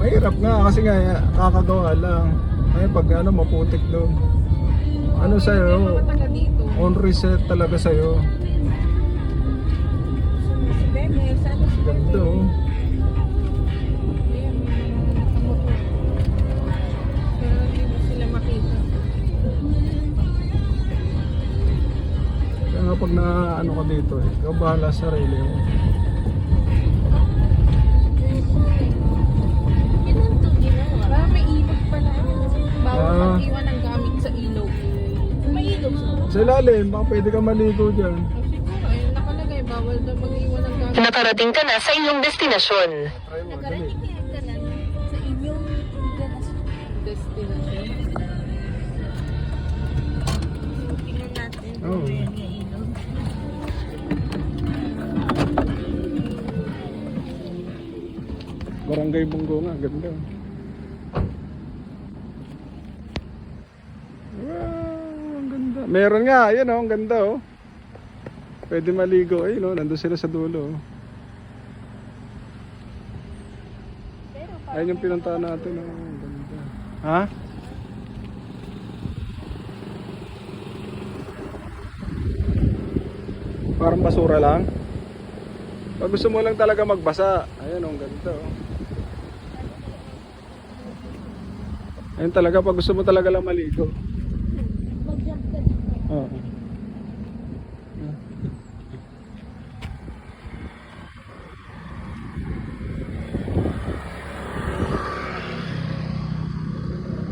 Mahirap nga kasi nga kakagawa lang. Ay pag ano maputik doon. Ano sa'yo? dito. On reset talaga sa'yo. Bebe. Ganda oh. Kaya pag na ano ka dito eh. Ikaw bahala sa sarili mo. Sa ilalim, baka pwede ka maligo dyan. Oh, siguro, ayun nakalagay, bawal daw mag-iwan ng gamit. Nakarating ka na sa iyong destinasyon. Try mo, dali. ka na sa inyong destination. Tingnan natin Oh. kung yan yung ilog. Barangay Bunggo nga, ganda. Wow, ang ganda. Meron nga, ayan oh, ang ganda oh. Pwede maligo, ayun oh, nandun sila sa dulo. oh. Ayun yung pinuntahan natin oh, ang ganda. Ha? Parang basura lang. Pag gusto mo lang talaga magbasa, ayun oh, ang ganda oh. Ayun talaga pag gusto mo talaga lang maligo. 어.